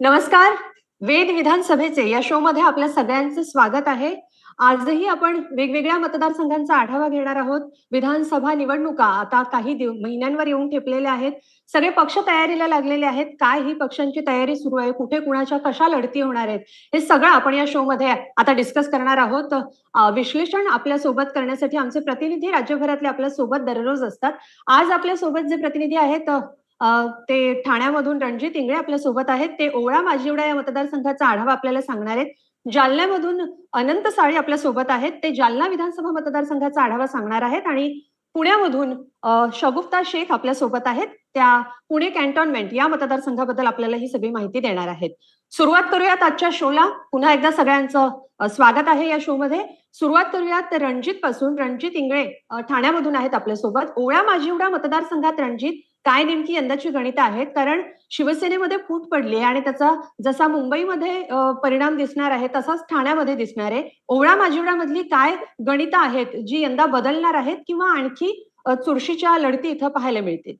नमस्कार. वेद विधानसभेचे या शो मध्ये आपल्या सगळ्यांचं स्वागत आहे. आजही आपण वेगवेगळ्या मतदारसंघांचा आढावा घेणार आहोत. विधानसभा निवडणुका आता काही दिव- महिन्यांवर येऊन ठेपलेल्या आहेत. सगळे पक्ष तयारीला लागलेले आहेत. काय ही पक्षांची तयारी सुरू आहे? कुठे कुणाच्या कशा लढती होणार आहेत? हे सगळं आपण या शो मध्ये आता डिस्कस करणार आहोत. विश्लेषण आपल्यासोबत करण्यासाठी आमचे प्रतिनिधी राज्यभरातले आपल्यासोबत दररोज असतात. आज आपल्यासोबत जे प्रतिनिधी आहेत ते ठाण्यामधून रणजित इंगळे आपल्यासोबत आहेत. ते ओळा माजिवडा या मतदारसंघाचा आढावा आपल्याला सांगणार आहेत. जालन्यामधून अनंत साळी आपल्यासोबत आहेत. ते जालना विधानसभा मतदारसंघाचा आढावा सांगणार आहेत आणि पुण्यामधून शगुफ्ता शेख आपल्यासोबत आहेत. त्या पुणे कॅन्टोनमेंट या मतदारसंघाबद्दल आपल्याला ही सगळी माहिती देणार आहेत. सुरुवात करूयात आजच्या शोला. पुन्हा एकदा सगळ्यांचं स्वागत आहे या शो मध्ये सुरुवात करूयात रणजित पासून रणजित इंगळे ठाण्यामधून आहेत आपल्यासोबत. ओळा माजिवडा मतदारसंघात रणजित काय नेमकी यंदाची गणित आहेत? कारण शिवसेनेमध्ये फूट पडली आहे आणि त्याचा जसा मुंबईमध्ये परिणाम दिसणार आहे तसाच ठाण्यामध्ये दिसणार आहे. ओवळा माजिवडामधली काय गणित आहेत जी यंदा बदलणार आहेत किंवा आणखी चुरशीच्या लढती इथं पाहायला मिळतील?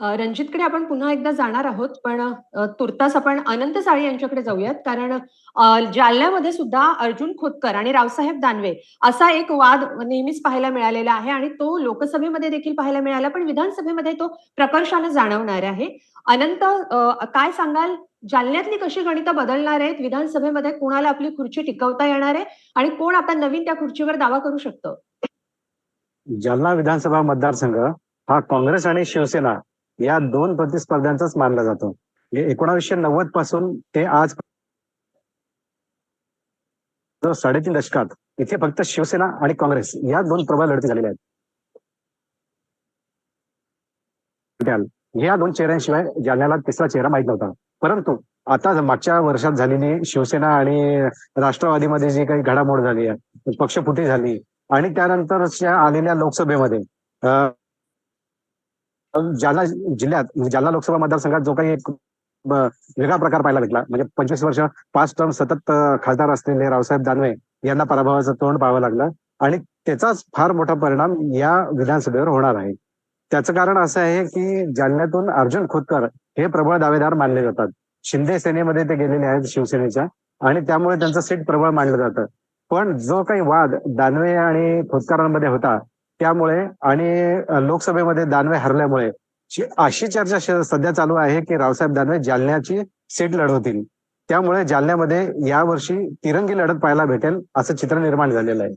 रणजितकडे आपण पुन्हा एकदा जाणार आहोत पण तुर्तास आपण अनंत साळे यांच्याकडे जाऊयात. कारण जालन्यामध्ये सुद्धा अर्जुन खोतकर आणि रावसाहेब दानवे असा एक वाद नेहमीच पाहायला मिळालेला आहे आणि तो लोकसभेमध्ये देखील पाहायला मिळाला पण विधानसभेमध्ये तो प्रकर्षाने जाणवणार आहे. अनंत काय सांगाल? जालन्यातली कशी गणितं बदलणार आहेत? विधानसभेमध्ये कोणाला आपली खुर्ची टिकवता येणार आहे? आणि कोण आता नवीन त्या खुर्चीवर दावा करू शकतं? जालना विधानसभा मतदारसंघ हा काँग्रेस आणि शिवसेना या दोन प्रतिस्पर्ध्यांचाच मानला जातो. म्हणजे एकोणावीसशे नव्वदपासून ते आज साडेतीन दशकात इथे फक्त शिवसेना आणि काँग्रेस या दोन प्रबळ लढती झालेल्या आहेत. या दोन चेहऱ्यांशिवाय जालन्याला तिसरा चेहरा माहीत नव्हता. परंतु आता मागच्या वर्षात झालेली शिवसेना आणि राष्ट्रवादीमध्ये जी काही घडामोड झाली आहे पक्षफुटी झाली आणि त्यानंतरच्या आलेल्या लोकसभेमध्ये अं, जालना जिल्ह्यात म्हणजे जालना लोकसभा मतदारसंघात जो काही एक वेगळा प्रकार पाहायला भेटला म्हणजे पंचवीस वर्ष पाच टर्म सतत खासदार असलेले रावसाहेब दानवे यांना पराभवाचं तोंड पाहावं लागलं आणि त्याचाच फार मोठा परिणाम या विधानसभेवर होणार आहे. त्याचं कारण असं आहे की जालन्यातून अर्जुन खोतकर हे प्रबळ दावेदार मानले जातात. शिंदे सेनेमध्ये ते गेलेले आहेत शिवसेनेच्या आणि त्यामुळे त्यांचं सीट प्रबळ मानलं जातं. पण जो काही वाद दानवे आणि खोतकरांमध्ये होता त्यामुळे आणि लोकसभेमध्ये दानवे हरल्यामुळे अशी चर्चा सध्या चालू आहे की रावसाहेब दानवे जालन्याची सीट लढवतील. त्यामुळे जालन्यामध्ये यावर्षी तिरंगी लढत पाहायला भेटेल असं चित्र निर्माण झालेलं आहे.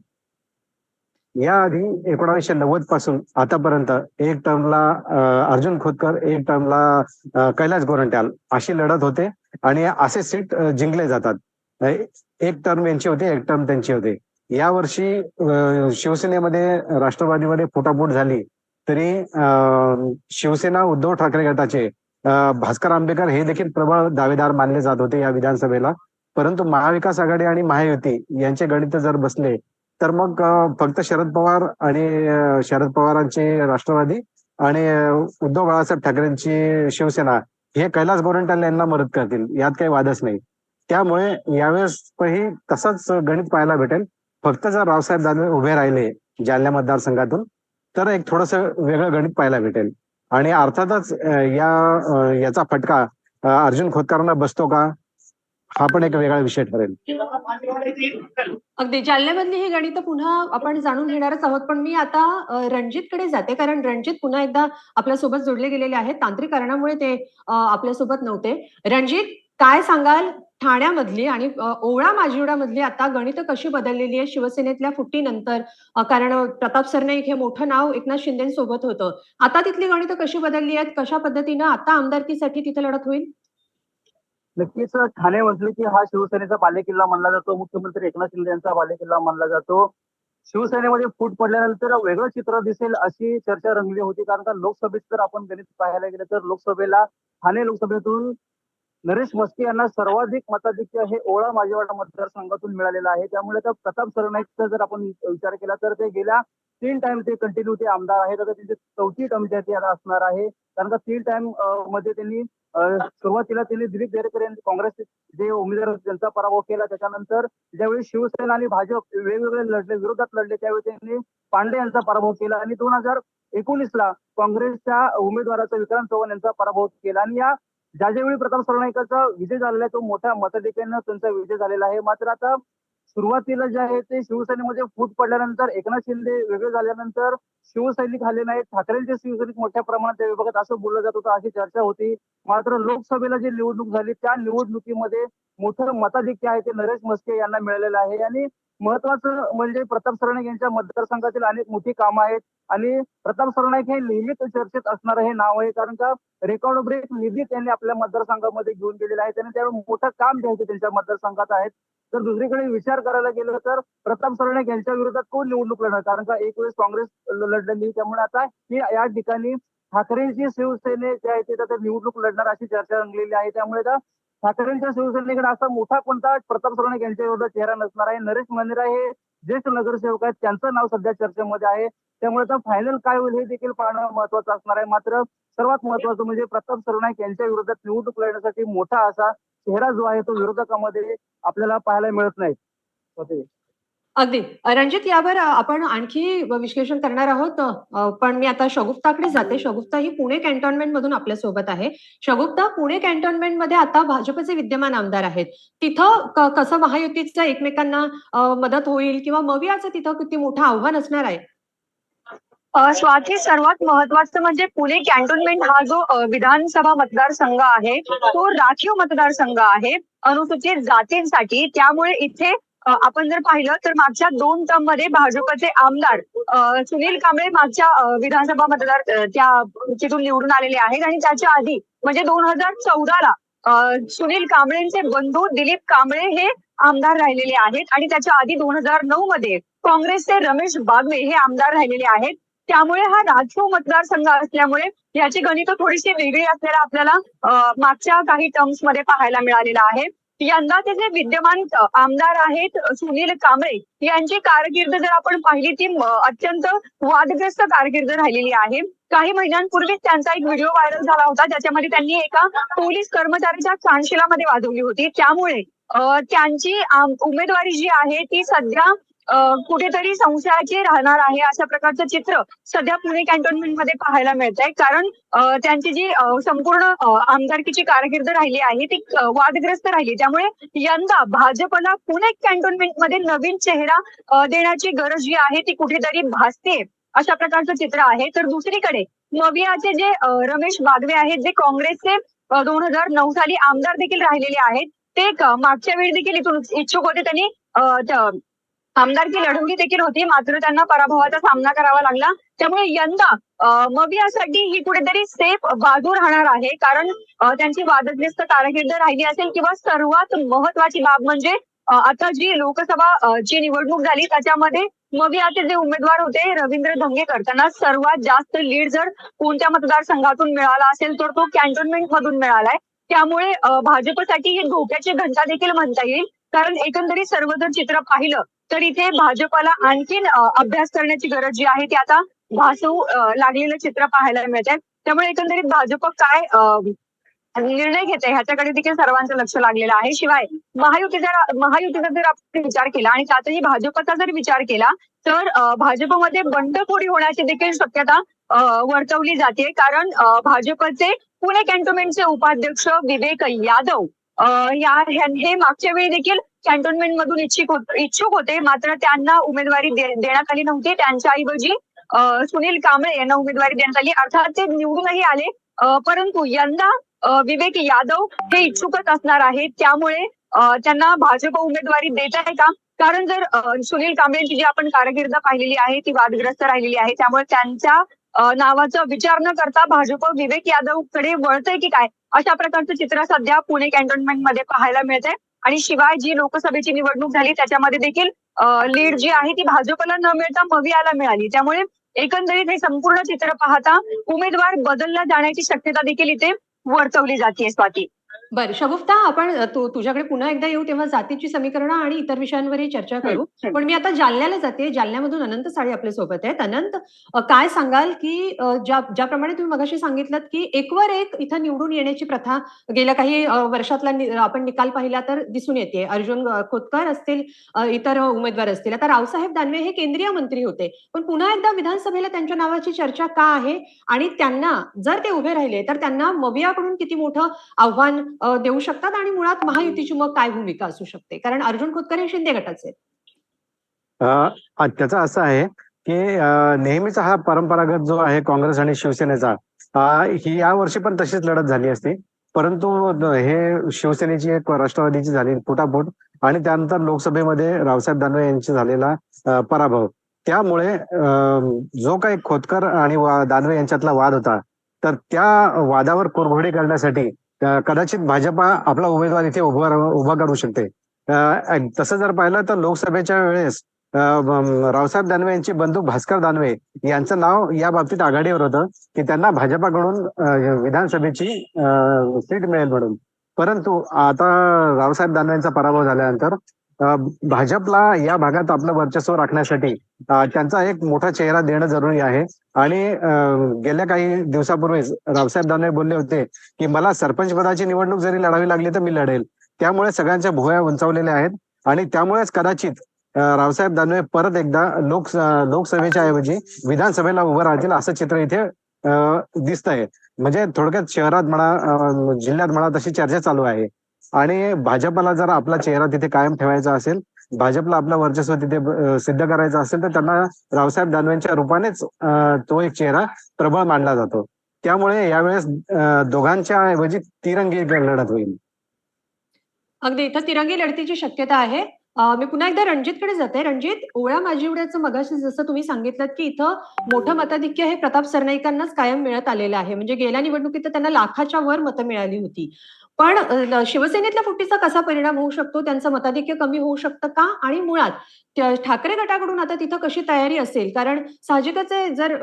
याआधी एकोणाशे नव्वदपासून आतापर्यंत एक टर्मला अर्जुन खोतकर एक टर्मला कैलास गोरंट्याल अशी लढत होते आणि असे सीट जिंकले जातात. एक टर्म यांची होते एक टर्म त्यांची होते. या वर्षी शिवसेनेमध्ये राष्ट्रवादीमध्ये फुटाफूट झाली तरी अ, शिवसेना उद्धव ठाकरे गटाचे भास्कर आंबेकर हे देखील प्रबळ दावेदार मानले जात होते या विधानसभेला. परंतु महाविकास आघाडी आणि महायुती यांचे गणित जर बसले तर मग फक्त शरद पवार आणि शरद पवारांचे राष्ट्रवादी आणि उद्धव बाळासाहेब ठाकरेंची शिवसेना हे कैलास गोरंट्याल यांना मदत करतील यात काही वादच नाही. त्यामुळे यावेळेसही तसंच गणित पाहायला भेटेल. फक्त जर रावसाहेब दानवे उभे राहिले जालना मतदारसंघातून तर एक थोडस वेगळं गणित पाहायला भेटेल. आणि अर्थातच या याचा फटका अर्जुन खोतकरांना बसतो का? हा पण एक वेगळा विषय ठरेल. अगदी. जालन्यामधली ही गणित पुन्हा आपण जाणून घेणारच आहोत पण मी आता अ, रणजितकडे जाते कारण रणजित पुन्हा एकदा आपल्यासोबत जोडले गेलेले आहेत. तांत्रिक कारणामुळे ते आपल्यासोबत नव्हते. रणजित काय सांगाल? ठाण्यामधली आणि ओवळा माजिवडामधली आता गणित कशी बदललेली आहे? शिवसेनेतल्या फुटीनंतर कारण प्रताप सरनाईक हे मोठं नाव एकनाथ शिंदेसोबत होतं. आता तिथली गणित कशी बदलली आहेत? कशा पद्धतीनं आता आमदारकीसाठी तिथे लढत होईल? नक्कीच ठाणे म्हटलं की हा शिवसेनेचा बालेकिल्ला मानला जातो. मुख्यमंत्री एकनाथ शिंदे यांचा बालेकिल्ला मानला जातो. शिवसेनेमध्ये फूट पडल्यानंतर वेगळं चित्र दिसेल अशी चर्चा रंगली होती. कारण का लोकसभेत जर आपण गणित पाहायला गेलं तर लोकसभेला ठाणे लोकसभेतून नरेश मस्के यांना सर्वाधिक मताधिक्य हे ओळा माजेवाडा मतदारसंघातून मिळालेलं आहे. त्यामुळे आता प्रताप सरनाईकचा जर आपण विचार केला तर ते गेल्या तीन टाइम ते कंटिन्यू ते आमदार आहेत. आता त्यांची चौथी टर्म जी आहे आता असणार आहे. कारण का तीन टाइममध्ये त्यांनी सुरुवातीला त्यांनी दिलीप बेरेकर यांनी काँग्रेस जे उमेदवार त्यांचा पराभव केला. त्याच्यानंतर ज्यावेळी शिवसेना आणि भाजप वेगवेगळे लढले विरोधात लढले त्यावेळी त्यांनी पांडे यांचा पराभव केला. आणि दोन हजार एकोणीस ला काँग्रेसच्या उमेदवाराचा विक्रांत चव्हाण यांचा पराभव केला. आणि या ज्या ज्यावेळी प्रताप सरनाईकाचा विजय झालेला आहे तो मोठ्या मताधिक्यानं त्यांचा विजय झालेला आहे. मात्र आता सुरुवातीला जे आहे ते शिवसेनेमध्ये फूट पडल्यानंतर एकनाथ शिंदे वेगळे झाल्यानंतर शिवसैनिक आले नाहीत. ठाकरेंचे शिवसैनिक मोठ्या प्रमाणात त्या विभागात असं बोललं जात होतं अशी चर्चा होती. मात्र लोकसभेला जी निवडणूक झाली त्या निवडणुकीमध्ये मोठं मताधिक्य आहे ते नरेश मस्के यांना मिळालेलं आहे. आणि महत्वाचं म्हणजे प्रताप सरनाईक यांच्या मतदारसंघातील अनेक मोठी कामं आहेत. आणि प्रताप सरनाईक हे नेहमीच चर्चेत असणारं हे नाव आहे. कारण का रेकॉर्ड ब्रेक निधी त्यांनी आपल्या मतदारसंघामध्ये घेऊन गेलेला आहे. त्यांनी त्यावेळी मोठं काम घ्यायचं त्यांच्या मतदारसंघात आहेत. तर दुसरीकडे विचार करायला गेलं तर प्रताप सरनाईक यांच्या विरोधात कोण निवडणूक लढणार? कारण का एक वेळेस काँग्रेस लढलेली त्यामुळे आता ही या ठिकाणी ठाकरेंची शिवसेने जे आहे ते निवडणूक लढणार अशी चर्चा रंगलेली आहे. त्यामुळे आता ठाकरेंच्या शिवसेनेकडे असा मोठा कोणता प्रताप सरनाईक यांच्या विरोधात चेहरा नसणार आहे. नरेश मंदिरा हे ज्येष्ठ नगरसेवक आहेत. त्यांचं नाव सध्या चर्चेमध्ये आहे. त्यामुळे आता फायनल काय होईल हे देखील पाहणं महत्वाचं असणार आहे. मात्र सर्वात महत्वाचं म्हणजे प्रताप सरनाईक यांच्या विरोधात निवडणूक लढण्यासाठी मोठा असा चेहरा जो आहे तो विरोधकामध्ये आपल्याला पाहायला मिळत नाही. अगदी. रणजित यावर आपण आणखी विश्लेषण करणार आहोत. पण मी आता शगुप्ताकडे जाते. शगुप्ता ही पुणे कॅन्टोन्मेंट मधून आपल्यासोबत आहे. शगुप्ता पुणे कॅन्टोन्मेंटमध्ये आता भाजपचे विद्यमान आमदार आहेत. तिथं कसं महायुतीचं एकमेकांना मदत होईल किंवा मवियाचं तिथं किती मोठं आव्हान असणार आहे? स्वाती सर्वात महत्वाचं म्हणजे पुणे कॅन्टोन्मेंट हा जो विधानसभा मतदारसंघ आहे तो राखीव मतदारसंघ आहे अनुसूचित जातींसाठी. त्यामुळे इथे आपण जर पाहिलं तर मागच्या दोन टर्ममध्ये भाजपचे आमदार अ, सुनील कांबळे मागच्या विधानसभा मतदार त्या तिथून निवडून आलेले आहेत आणि त्याच्या आधी म्हणजे दोन हजार चौदाला सुनील कांबळेंचे बंधू दिलीप कांबळे हे आमदार राहिलेले आहेत आणि त्याच्या आधी दोन हजार नऊ मध्ये काँग्रेसचे रमेश बागवे हे आमदार राहिलेले आहेत. त्यामुळे हा राजकीय मतदारसंघ असल्यामुळे याची गणित थोडीशी वेगळी असलेला आपल्याला अ, मागच्या काही टर्म्समध्ये पाहायला मिळालेला आहे. यंदाचे जे विद्यमान आमदार आहेत सुनील कांबळे. यांची कारकीर्द जर आपण पाहिली ती अत्यंत वादग्रस्त कारकीर्द राहिलेली आहे. काही महिन्यांपूर्वीच त्यांचा एक व्हिडिओ व्हायरल झाला होता ज्याच्यामध्ये त्यांनी एका पोलीस कर्मचाऱ्याच्या कानशिलामध्ये वाजवली होती. त्यामुळे त्यांची उमेदवारी जी आहे ती सध्या कुठेतरी संशयाचे राहणार आहे अशा प्रकारचं चित्र सध्या पुणे कॅन्टोन्मेंटमध्ये पाहायला मिळत आहे कारण त्यांची जी संपूर्ण आमदारकीची कारकीर्द राहिली आहे ती वादग्रस्त राहिली. त्यामुळे यंदा भाजपला पुणे कॅन्टोन्मेंटमध्ये नवीन चेहरा देण्याची गरज जी आहे ती कुठेतरी भासते अशा प्रकारचं चित्र आहे. तर दुसरीकडे नवियाचे जे रमेश बागवे आहेत जे काँग्रेसचे दोन हजार नऊ साली आमदार देखील राहिलेले आहेत ते मागच्या वेळी देखील इथून इच्छुक होते. त्यांनी आमदारकी लढवली देखील होती. मात्र त्यांना पराभवाचा सामना करावा लागला. त्यामुळे यंदा अ, मवियासाठी ही कुठेतरी सेफ बाजू राहणार आहे. कारण त्यांची वादग्रस्त कारकीर्द राहिली असेल किंवा सर्वात महत्वाची बाब म्हणजे आता जी लोकसभा जी निवडणूक झाली त्याच्यामध्ये मवियाचे जे उमेदवार होते रवींद्र धंगेकर त्यांना सर्वात जास्त लीड जर कोणत्या मतदारसंघातून मिळाला असेल तर तो कॅन्टोन्मेंट मधून मिळालाय. त्यामुळे भाजपसाठी ही धोक्याची घंटा देखील म्हणता येईल. कारण एकंदरीत सर्व जर चित्र पाहिलं तर इथे भाजपाला आणखीन अभ्यास करण्याची गरज जी आहे ती आता भासू लागलेलं चित्र पाहायला मिळत आहे त्यामुळे एकंदरीत भाजप काय निर्णय घेत आहे ह्याच्याकडे देखील सर्वांचं लक्ष लागलेलं आहे. शिवाय महायुतीचा महायुतीचा जर आपण विचार केला आणि त्यातही भाजपचा जर विचार केला तर भाजपमध्ये बंडखोरी होण्याची देखील शक्यता वर्तवली जाते. कारण भाजपचे पुणे कॅन्टोन्मेंटचे उपाध्यक्ष विवेक यादव या हे मागच्या वेळी देखील कॅन्टोन्मेंट मधून इच्छुक इच्छुक होते. मात्र त्यांना उमेदवारी दे- देण्यात आली नव्हती. त्यांच्याऐवजी सुनील कांबळे यांना उमेदवारी देण्यात आली. अर्थात ते निवडूनही आले. परंतु यंदा विवेक यादव हे इच्छुकच असणार आहेत. त्यामुळे त्यांना भाजप उमेदवारी देत आहे का? कारण जर सुनील कांबळेची जी आपण कारकीर्द पाहिलेली आहे ती वादग्रस्त राहिलेली आहे. त्यामुळे त्यांच्या नावाचा विचार न करता भाजप विवेक यादवकडे वळतंय की काय? अशा प्रकारचं चित्र सध्या पुणे कॅन्टोन्मेंटमध्ये पाहायला मिळते आणि शिवाय जी लोकसभेची निवडणूक झाली त्याच्यामध्ये देखील लीड जी आहे ती भाजपला न मिळता मवियाला मिळाली. त्यामुळे एकंदरीत हे संपूर्ण चित्र पाहता उमेदवार बदलला जाण्याची शक्यता देखील इथे वर्तवली जाते स्वाती. बरं शगुफ्ता आपण तू तुझ्याकडे पुन्हा एकदा येऊ तेव्हा जातीची समीकरणं आणि इतर विषयांवरही चर्चा करू. पण मी आता जालन्याला जाते. जालन्यामधून अनंत साळे आपल्यासोबत आहेत. अनंत काय सांगाल की ज्या ज्याप्रमाणे तुम्ही मगाशी सांगितलं की एकवर एक इथं निवडून येण्याची प्रथा गेल्या काही वर्षातला आपण निकाल पाहिला तर दिसून येते. अर्जुन खोतकर असतील इतर उमेदवार असतील. आता रावसाहेब दानवे हे केंद्रीय मंत्री होते. पण पुन्हा एकदा विधानसभेला त्यांच्या नावाची चर्चा का आहे? आणि त्यांना जर ते उभे राहिले तर त्यांना मवियाकडून किती मोठं आव्हान देऊ शकतात आणि मुळात महायुतीची मग काय भूमिका असू शकते? कारण अर्जुन खोतकर हे शिंदे गटाचे त्याचं असं आहे की नेहमीचा हा परंपरागत जो आहे काँग्रेस आणि शिवसेनेचा ही या वर्षी पण तशीच लढत झाली असती. परंतु हे शिवसेनेची एक राष्ट्रवादीची झाली फुटाफूट आणि त्यानंतर लोकसभेमध्ये रावसाहेब दानवे यांची झालेला पराभव. त्यामुळे जो काही खोतकर आणि दानवे यांच्यातला वाद होता तर त्या वादावर कुरघोडी करण्यासाठी कदाचित भाजपा आपला उमेदवार इथे उभा उभा करू शकते. तसं जर पाहिलं तर लोकसभेच्या वेळेस रावसाहेब दानवे यांचे बंधू भास्कर दानवे यांचं नाव या बाबतीत आघाडीवर होतं की त्यांना भाजपाकडून विधानसभेची सीट मिळेल म्हणून. परंतु आता रावसाहेब दानवेंचा पराभव झाल्यानंतर भाजपला या भागात आपलं वर्चस्व राखण्यासाठी त्यांचा एक मोठा चेहरा देणं जरुरी आहे. आणि गेल्या काही दिवसापूर्वीच रावसाहेब दानवे बोलले होते की मला सरपंच पदाची निवडणूक जरी लढावी लागली तर मी लढेल. त्यामुळे सगळ्यांच्या भुवया उंचावलेल्या आहेत. आणि त्यामुळेच कदाचित रावसाहेब दानवे परत एकदा लोक लोकसभेच्या ऐवजी विधानसभेला उभं राहतील असं चित्र इथे दिसत आहे म्हणजे थोडक्यात शहरात म्हणा जिल्ह्यात म्हणा तशी चर्चा चालू आहे. आणि भाजपला जर आपला चेहरा तिथे कायम ठेवायचा असेल भाजपला आपलं वर्चस्व तिथे सिद्ध करायचं असेल तर त्यांना रावसाहेब दानवेंच्या रूपानेच तो एक चेहरा प्रबळ मानला जातो. त्यामुळे यावेळेस दोघांच्या ऐवजी तिरंगी लढत होईल. अगदी. इथं तिरंगी लढतीची शक्यता आहे. मी पुन्हा एकदा रणजितकडे जाते. रणजित ओळ्या माजिवड्याचं मगाशी जसं तुम्ही सांगितलं की इथं मोठं मताधिक्य हे प्रताप सरनाईकांनाच कायम मिळत आलेलं आहे. म्हणजे गेल्या निवडणुकीत तर त्यांना लाखाच्या वर मतं मिळाली होती. पण शिवसेनेतल्या फुटीचा कसा परिणाम होऊ शकतो? त्यांचं मताधिक्य कमी होऊ शकतं का? आणि मुळात ठाकरे गटाकडून आता तिथं कशी तयारी असेल? कारण साहजिकच आहे जर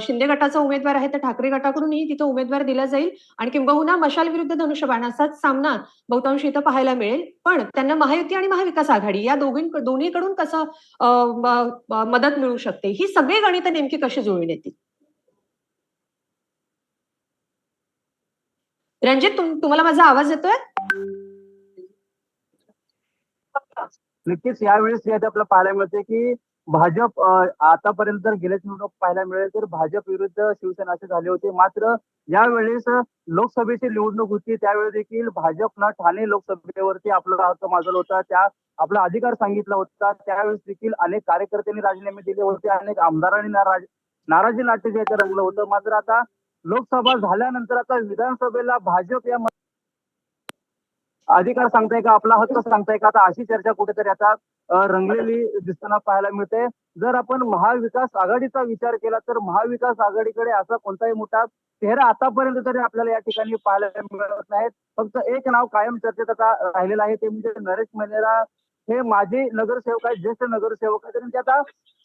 शिंदे गटाचा उमेदवार आहे तर ठाकरे गटाकडूनही तिथं उमेदवार दिला जाईल. आणि किंबहुना मशाल विरुद्ध धनुष्यबाण असाच सामना बहुतांश इथं पाहायला मिळेल. पण त्यांना महायुती आणि महाविकास आघाडी या दोघीं दोन्हीकडून कसं मदत मिळू शकते? ही सगळी गणितं नेमकी कशी जुळून येतील? रणजित तुम- तुम्हाला माझा आवाज येतोय? नक्कीच यावेळेस यात आपल्याला पाहायला मिळते की भाजप आतापर्यंत जर गेल्याच निवडणूक पाहायला मिळेल तर भाजप विरुद्ध शिवसेना असे झाले होते. मात्र यावेळेस लोकसभेची निवडणूक होती त्यावेळी देखील भाजपनं ठाणे लोकसभेवरती आपला हक्क माजवला होता. त्या आपला अधिकार सांगितला होता. त्यावेळेस देखील अनेक कार्यकर्त्यांनी राजीनामे दिले होते. अनेक आमदारांनी नाराज नाराजी नाट्य जे रंगलं होतं. मात्र आता लोकसभा झाल्यानंतर आता विधानसभेला भाजप या अधिकार सांगताय का? आपला हक्क सांगताय का? आता अशी चर्चा कुठेतरी आता रंगलेली दिसताना पाहायला मिळते. जर आपण महाविकास आघाडीचा विचार केला तर महाविकास आघाडीकडे असा कोणताही मोठा चेहरा आतापर्यंत तरी आपल्याला या ठिकाणी पाहायला मिळत नाहीत. फक्त एक नाव कायम चर्चेत आता राहिलेलं आहे ते म्हणजे नरेश मेनेरा हे माजी नगरसेवक आहेत ज्येष्ठ नगरसेवक आहेत. आणि ते आता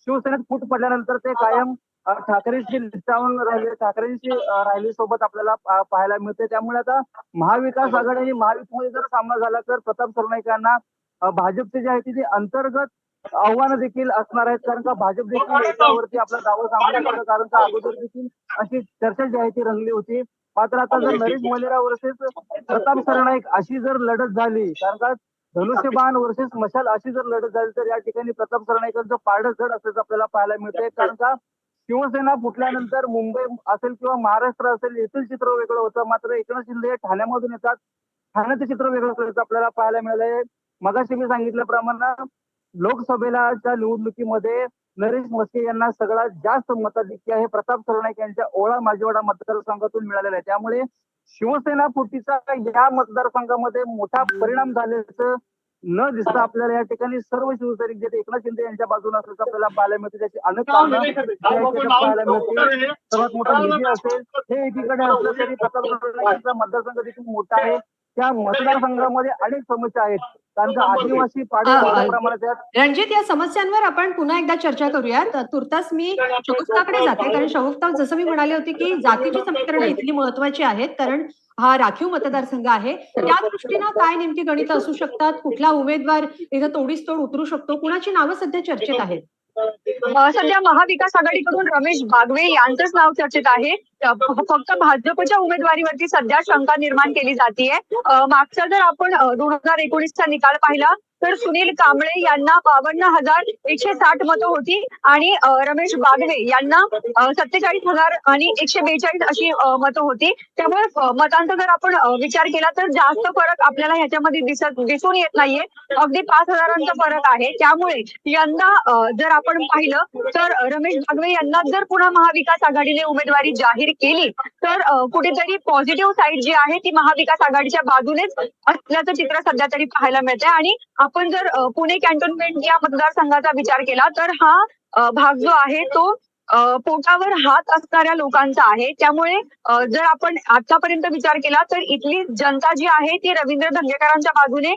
शिवसेनेत फूट पडल्यानंतर ते कायम ठाकरेंची ठाकरेंशी राहिले ठाकरेंशी राहिली सोबत आपल्याला पाहायला मिळते. त्यामुळे आता महाविकास आघाडी आणि महायुतीमध्ये जर सामना झाला तर प्रताप सरनाईकांना भाजपचे जे आहे ते अंतर्गत आव्हानं देखील असणार आहेत. कारण का भाजप देखील याच्यावरती आपला दावा सांगू कारण का अगोदर देखील अशी चर्चा जी आहे ती रंगली होती. मात्र आता जर नरेश मोलेरा वर्सेस प्रताप सरनाईक अशी जर लढत झाली कारण का धनुष्यबाण वर्सेस मशाल अशी जर लढत झाली तर या ठिकाणी प्रताप सरनाईकांचं पारडं जड असल्याचं आपल्याला पाहायला मिळतंय. कारण का शिवसेना फुटल्यानंतर मुंबई असेल किंवा महाराष्ट्र असेल येथील चित्र वेगळं होतं. मात्र एकनाथ शिंदे ठाण्यामधून येतात. ठाण्याचं चित्र वेगळं असल्याचं आपल्याला पाहायला मिळालंय. मगाशी मी सांगितल्याप्रमाणे लोकसभेलाच्या निवडणुकीमध्ये नरेश मस्के यांना सगळ्यात जास्त मताधिक्य हे प्रताप सरनाईक यांच्या ओळा माजीवाडा मतदारसंघातून मिळालेला आहे. त्यामुळे शिवसेना फुटीचा या मतदारसंघामध्ये मोठा परिणाम झाल्याचं न दिसता आपल्याला या ठिकाणी सर्व शिवसैनिक जे एकनाथ शिंदे यांच्या बाजूने असल्याचं आपल्याला पाहायला मिळते त्याची अनेक पाहायला मिळते सर्वात मोठा निधी असेल हे एकीकडे असलं तरी मतदारसंघ देखील मोठा आहे. त्या मतदारसंघामध्ये अनेक समस्या आहेत. कारण का आदिवासी प्रमाणात आहेत. रणजित या समस्यांवर आपण पुन्हा एकदा चर्चा करूयात. तुर्तास मी शगुफ्ताकडे जाते. कारण शगुफ्ता जसं मी म्हणाले होते की जातीची समीकरणं इथली महत्वाची आहेत. कारण हा राखीव मतदारसंघ आहे. त्या दृष्टीनं काय नेमकी गणित असू शकतात? कुठला उमेदवार इथं तोडीस तोड उतरू शकतो? कुणाची नावं सध्या चर्चेत आहेत? सध्या महाविकास आघाडीकडून रमेश बागवे यांचंच नाव चर्चेत आहे. फक्त भाजपच्या उमेदवारीवरती सध्या शंका निर्माण केली जाते मागचा जर आपण दोन हजार एकोणीसचा निकाल पाहिला तर सुनील कांबळे यांना बावन्न हजार एकशे साठ मतं होती आणि रमेश बागवे यांना सत्तेचाळीस हजार आणि एकशे बेचाळीस अशी मतं होती. त्यामुळे मतांचा जर आपण विचार केला तर जास्त फरक आपल्याला ह्याच्यामध्ये दिसत दिसून येत नाहीये. अगदी पाच हजारांचा फरक आहे. त्यामुळे यंदा जर आपण पाहिलं तर रमेश बागवे यांना जर पुन्हा महाविकास आघाडीने उमेदवारी जाहीर केली तर कुठेतरी पॉझिटिव्ह साईड जी आहे ती महाविकास आघाडीच्या बाजूनेच असल्याचं चित्र सध्या तरी पाहायला मिळतंय. आणि आपण जर पुणे कॅन्टोन्मेंट या मतदारसंघाचा विचार केला तर हा भाग जो आहे तो पोटावर हात असणाऱ्या लोकांचा आहे. त्यामुळे जर आपण आतापर्यंत विचार केला तर इथली जनता जी आहे ती रवींद्र धंगेकरांच्या बाजूने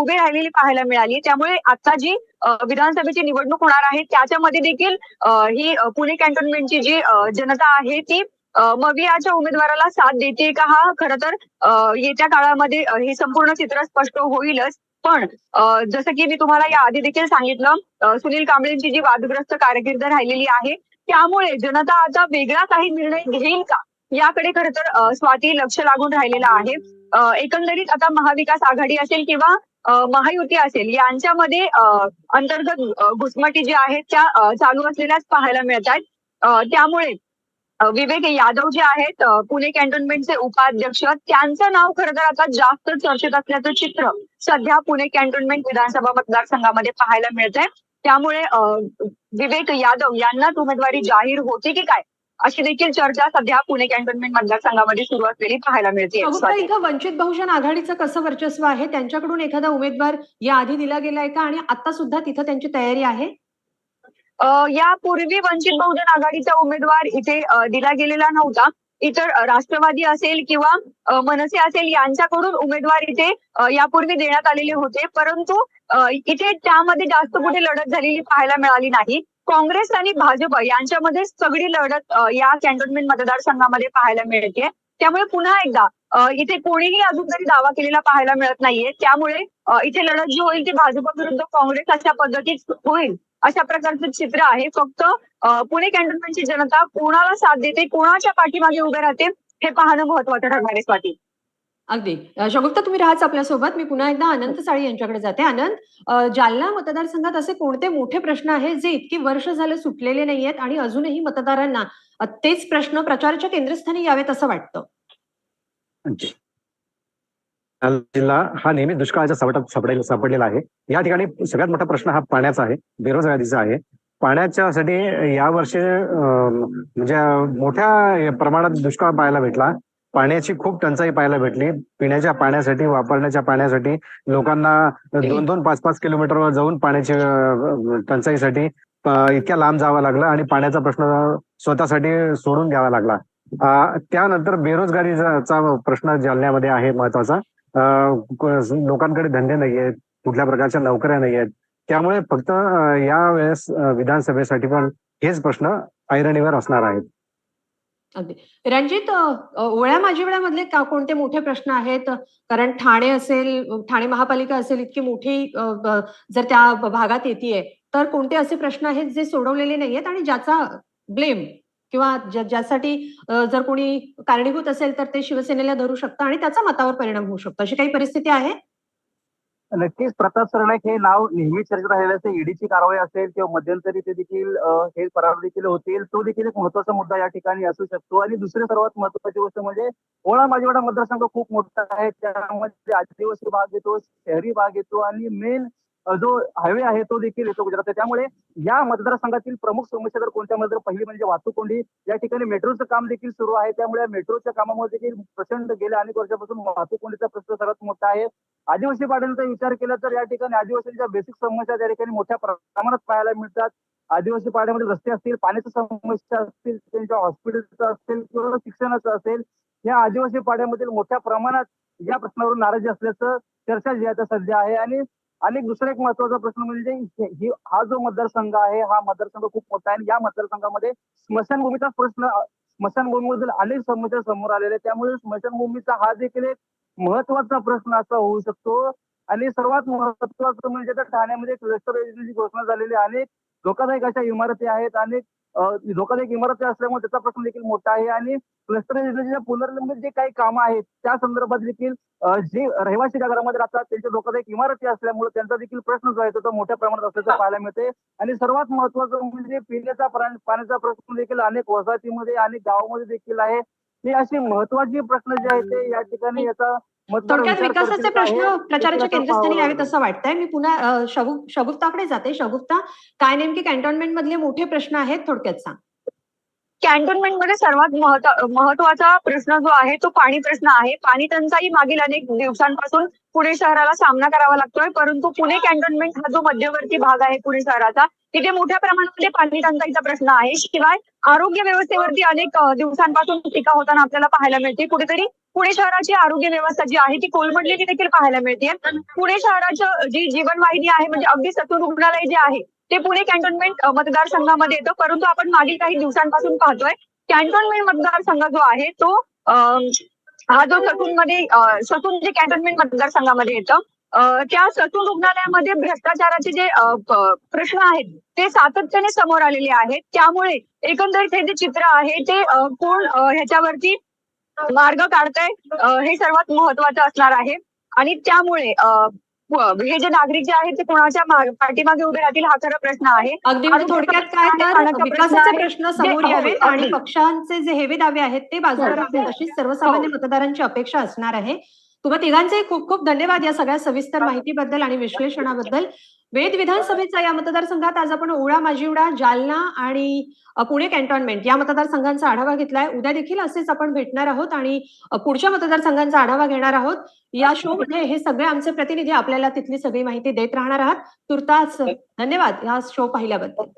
उभे राहिलेली पाहायला मिळाली. त्यामुळे आता जी विधानसभेची निवडणूक होणार आहे त्याच्यामध्ये देखील ही पुणे कॅन्टोन्मेंटची जी जनता आहे ती अ, मवियाच्या उमेदवाराला साथ देते का हा? खर तर येत्या काळामध्ये हे संपूर्ण चित्र स्पष्ट होईलच. पण जसं की मी तुम्हाला या आधी देखील सांगितलं सुनील कांबळेंची जी वादग्रस्त कारकीर्द राहिलेली आहे त्यामुळे जनता आता वेगळा काही निर्णय घेईल का? याकडे खरं तर स्वाती लक्ष लागून राहिलेलं आहे. एकंदरीत आता महाविकास आघाडी असेल किंवा महायुती असेल यांच्यामध्ये अ, अंतर्गत घुसमटी जी आहेत त्या चालू असलेल्याच पाहायला मिळत आहेत त्यामुळे विवेक यादव जे आहेत पुणे कॅन्टोन्मेंटचे उपाध्यक्ष त्यांचं नाव खरं तर आता जास्त चर्चेत असल्याचं चित्र सध्या पुणे कॅन्टोन्मेंट विधानसभा मतदारसंघामध्ये पाहायला मिळतंय. त्यामुळे विवेक यादव यांनाच उमेदवारी जाहीर होते की काय अशी देखील चर्चा सध्या पुणे कॅन्टोन्मेंट मतदारसंघामध्ये सुरू असलेली पाहायला मिळते. इथं वंचित बहुजन आघाडीचं कसं वर्चस्व आहे? त्यांच्याकडून एखादा उमेदवार या आधी दिला गेलाय का? आणि आता सुद्धा तिथं त्यांची तयारी आहे? यापूर्वी वंचित बहुजन आघाडीचा उमेदवार इथे दिला गेलेला नव्हता. इतर राष्ट्रवादी असेल किंवा मनसे असेल यांच्याकडून उमेदवार इथे यापूर्वी देण्यात आलेले होते. परंतु इथे त्यामध्ये जास्त कुठे लढत झालेली पाहायला मिळाली नाही. काँग्रेस आणि भाजप यांच्यामध्ये सगळी लढत या कॅन्टोन्मेंट मतदारसंघामध्ये पाहायला मिळते. त्यामुळे पुन्हा एकदा इथे कोणीही अजून तरी दावा केलेला पाहायला मिळत नाहीये. त्यामुळे इथे लढत जी होईल ती भाजप विरुद्ध काँग्रेस अशा पद्धतीत होईल. अशा प्रकारचं चित्र आहे. फक्त पुणे कॅन्टोन्मेंटची जनता कोणाला साथ देते कोणाच्या पाठीमागे उभे राहते हे पाहणं महत्वाचं ठरणार आहे स्वाती. अगदी. अ, शगुफ्ता तुम्ही राहाच आपल्यासोबत. मी पुन्हा एकदा अनंत साळी यांच्याकडे जाते. अनंत जालना मतदारसंघात असे कोणते मोठे प्रश्न आहेत जे इतकी वर्ष झालं सुटलेले नाहीयेत आणि अजूनही मतदारांना तेच प्रश्न प्रचाराच्या केंद्रस्थानी यावेत असं वाटतं? जिल्हा हा नेहमी दुष्काळाच्या सावटात सापडेल सापडलेला आहे. या ठिकाणी सगळ्यात मोठा प्रश्न हा पाण्याचा आहे बेरोजगारीचा आहे. पाण्याच्यासाठी यावर्षी म्हणजे मोठ्या प्रमाणात दुष्काळ पाहायला भेटला. पाण्याची खूप टंचाई पाहायला भेटली. पिण्याच्या पाण्यासाठी वापरण्याच्या पाण्यासाठी लोकांना दोन दोन पाच पाच किलोमीटरवर जाऊन पाण्याची टंचाईसाठी इतक्या लांब जावं लागलं आणि पाण्याचा प्रश्न स्वतःसाठी सोडून घ्यावा लागला. त्यानंतर बेरोजगारीचा प्रश्न जालन्यामध्ये आहे महत्त्वाचा लोकांकडे धंदे नाही आहेत कुठल्या प्रकारच्या नोकऱ्या नाही आहेत त्यामुळे फक्त या वेळेस विधानसभेसाठी पण हेच प्रश्न ऐरणीवर असणार आहेत. रणजित ओळ्या माझी ओळ्या मधले का कोणते मोठे प्रश्न आहेत? कारण ठाणे असेल ठाणे महापालिका असेल इतकी मोठी जर त्या भागात येते तर कोणते असे प्रश्न आहेत जे सोडवलेले नाहीयेत आणि ज्याचा ब्लेम किंवा ज्यासाठी जर कोणी कारणीभूत असेल तर ते शिवसेनेला धरू शकतं आणि त्याचा मतावर परिणाम होऊ शकतो. अशी काही परिस्थिती आहे? नक्कीच. प्रताप सरनाईक हे नाव नेहमी चर्चेत राहिलेलं असते ईडीची कारवाई असेल किंवा मध्यंतरी ते देखील हे फरार देखील होतील तो देखील एक महत्त्वाचा मुद्दा या ठिकाणी असू शकतो. आणि दुसरी सर्वात महत्वाची गोष्ट म्हणजे ओळा माझेवाडा मतदारसंघ खूप मोठा आहे. त्यामध्ये आदिवासी भाग येतो शहरी भाग येतो आणि मेन जो हायवे आहे तो देखील येतो गुजरात त्यामुळे या मतदारसंघातील प्रमुख समस्या जर कोणत्या मध्ये पहिली म्हणजे वाहतूक कोंडी या ठिकाणी मेट्रोचं काम देखील सुरू आहे. त्यामुळे मेट्रोच्या कामामध्ये देखील प्रचंड गेल्या अनेक वर्षापासून वाहतूक कोंडीचा प्रश्न सर्वात मोठा आहे. आदिवासी पाड्यांचा विचार केला तर या ठिकाणी आदिवासींच्या बेसिक समस्या त्या ठिकाणी मोठ्या प्रमाणात पाहायला मिळतात. आदिवासी पाड्यामध्ये रस्ते असतील पाण्याच्या समस्या असतील त्यांच्या हॉस्पिटलचं असेल किंवा शिक्षणाचं असेल या आदिवासी पाड्यामधील मोठ्या प्रमाणात या प्रश्नावरून नाराजी असल्याचं चर्चा जी आहे आता सध्या आहे. आणि आणि दुसरा एक महत्त्वाचा प्रश्न म्हणजे हा जो मतदारसंघ आहे हा मतदारसंघ खूप मोठा आहे आणि या मतदारसंघामध्ये स्मशानभूमीचा प्रश्न स्मशानभूमीबद्दल अनेक समस्या समोर आलेल्या आहेत त्यामुळे स्मशानभूमीचा हा देखील एक महत्त्वाचा प्रश्न असा होऊ शकतो आणि सर्वात महत्वाचं म्हणजे तर ठाण्यामध्ये क्लस्टर योजनेची घोषणा झालेली आहे. अनेक धोकादायक अशा इमारती आहेत अ, धोकादायक इमारती असल्यामुळे त्याचा प्रश्न देखील मोठा आहे आणि क्लस्टर योजनेच्या पुनर्निर्मित जे काही कामं आहेत त्या संदर्भात देखील जे रहिवासी नगरामध्ये राहतात त्यांच्या धोकादायक इमारती असल्यामुळे त्यांचा देखील प्रश्न जो आहे तो मोठ्या प्रमाणात असल्याचं पाहायला मिळते आणि सर्वात महत्वाचं म्हणजे पिण्याचा पाण्याचा प्रश्न देखील अनेक वसाहतीमध्ये अनेक गावामध्ये देखील आहे. हे असे महत्त्वाचे प्रश्न जे आहेत ते या ठिकाणी याचा थोडक्यात विकासाचे प्रश्न प्रचाराच्या केंद्रस्थानी यावेत. असं वाटतंय. मी पुन्हा अ, शगु शगुफ्ताकडे जाते. शगुफ्ता काय नेमके कॅन्टोन्मेंट मधले मोठे प्रश्न आहेत? थोडक्यात सांग. कॅन्टोन्मेंटमध्ये सर्वात महत्व- महत्त्वाचा प्रश्न जो आहे तो पाणी प्रश्न आहे. पाणी टंचाई मागील अनेक दिवसांपासून पुणे शहराला सामना करावा लागतोय. परंतु पुणे कॅन्टोन्मेंट हा जो मध्यवर्ती भाग आहे पुणे शहराचा तिथे मोठ्या प्रमाणामध्ये पाणी टंचाईचा प्रश्न आहे. शिवाय आरोग्य व्यवस्थेवरती अनेक दिवसांपासून टीका होताना आपल्याला पाहायला मिळते. कुठेतरी पुणे शहराची आरोग्य व्यवस्था जी आहे ती कोलमडलेली देखील पाहायला मिळते पुणे शहराचं जी जीवनवाहिनी आहे म्हणजे अगदी ससून रुग्णालय जे आहे ते पुणे कॅन्टोन्मेंट मतदारसंघामध्ये येतं. परंतु आपण मागील काही दिवसांपासून पाहतोय कॅन्टोन्मेंट मतदारसंघ जो आहे तो हा जो ससूनमध्ये मध्ये ससून जे कॅन्टोन्मेंट मतदारसंघामध्ये येतं त्या ससून रुग्णालयामध्ये भ्रष्टाचाराचे जे प्रश्न आहेत ते सातत्याने समोर आलेले आहेत. त्यामुळे एकंदरीत हे जे चित्र आहे ते कोण ह्याच्यावरती मार्ग काढतंय हे सर्वात महत्वाचं असणार आहे आणि त्यामुळे हे जे नागरिक जे आहेत ते कोणाच्या माग- पाठीमागे उभे राहतील हा खरा प्रश्न आहे अगदी म्हणजे थोडक्यात काय तर विकासाचे. प्रश्न समोर हो, यावेत आणि. पक्षांचे जे हेवे दावे आहेत ते बाजूला हो. राहतील अशीच सर्वसामान्य मतदारांची अपेक्षा असणार आहे तुम्हा तिघांचे खूप खूप धन्यवाद या सगळ्या सविस्तर माहितीबद्दल आणि विश्लेषणाबद्दल. वेद विधानसभेचा या मतदारसंघात आज आपण ओळा माजिवडा जालना आणि पुणे कॅन्टोन्मेंट या मतदारसंघांचा आढावा घेतलाय. उद्या देखील असेच आपण भेटणार आहोत आणि पुढच्या मतदारसंघांचा आढावा घेणार आहोत. या शो मध्ये हे सगळे आमचे प्रतिनिधी आपल्याला तिथली सगळी माहिती देत राहणार आहात. तुर्तास धन्यवाद हा शो पाहिल्याबद्दल.